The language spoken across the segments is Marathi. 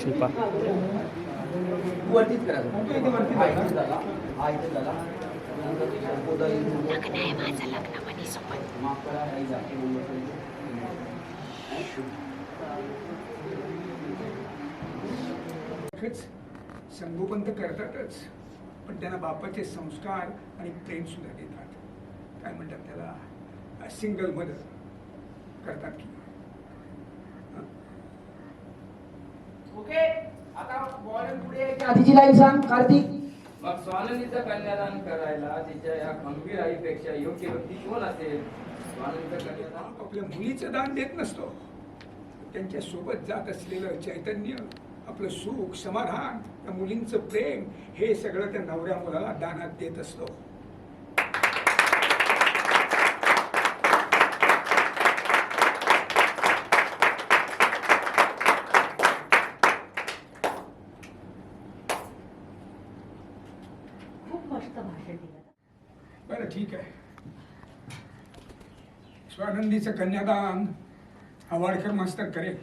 शिल्पा. वरतीच करा हा इथे झाला. माफ संगोपन तर करतातच पण त्यांना बापाचे संस्कार आणि प्रेम सुद्धा देतात. काय म्हणतात त्याला? सिंगल मदर करतात की हं? ओके? आता बॉल पुढे यायच्या आधीची लाईन सांग कार्तिक. मग स्वानंदीचं कन्यादान करायला तिच्या या खंबीर आईपेक्षा योग्य व्यक्ती कोण असेल? स्वानंदीचं कन्यादान आपल्या मुलीचं दान देत नसतो. त्यांच्यासोबत जात असलेलं चैतन्य आपलं सुख समाधान त्या मुलींचं प्रेम हे सगळं त्या नवऱ्या मुलाला दानात देत असतो. मस्त भाषण दिलं बरं ठीक आहे. स्वानंदीचं कन्यादान आवाडकर मास्तर करेल.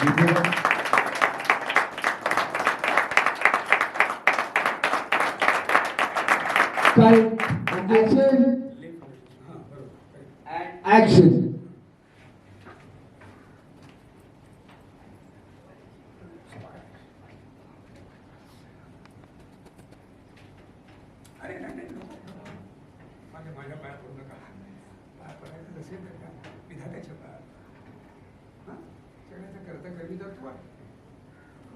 हां बरोबर. ऍक्शन अरे नाही नाही नको. माझ्या माझ्या पाया पडू नका पाया पडायचं नसेल तर का? विधात्याच्या पाया. हां? सगळ्याचं करता कमी जातो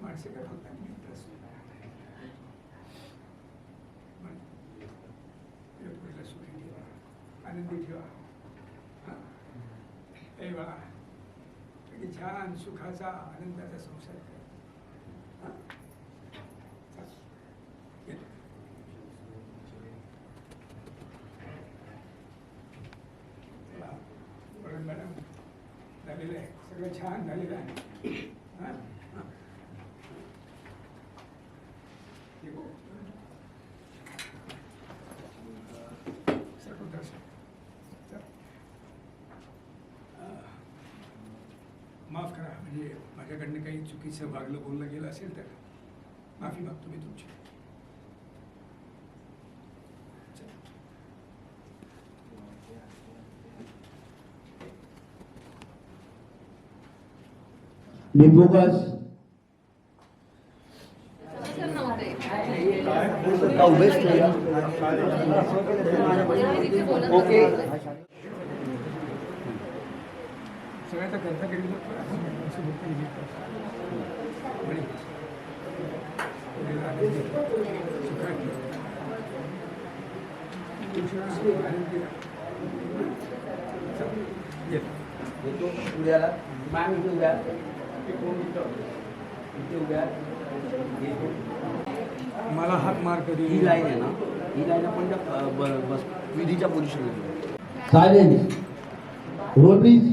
माणसे काय फक्त. पण या पुढीला सुखी ठेवा. आनंदी ठेवा. हां? बाळा किती छान सुखाचा आनंदाचा संसार कर. झालेलं आहे सगळं छान झालेलं आहे हां? हां. सर. चल. माफ करा म्हणजे माझ्याकडनं काही चुकीचं वागलं बोललं गेलं असेल तर माफी मागतो मी तुमची चल. लिंबूगस ओके सगळ्याचा करता केली जातो असं फक्त विजिट करतो. बरी. पुढे आनंदी. सुखात ठेव. तुझ्या आनंदी राहा. चल, येतो. ओके उद्याला मॅम इथे उद्या उद्या मला हात मार कधी ही लाईन आहे ना ही लाईन आपण त्या बस विधीच्या पोझिशनला. Roll please.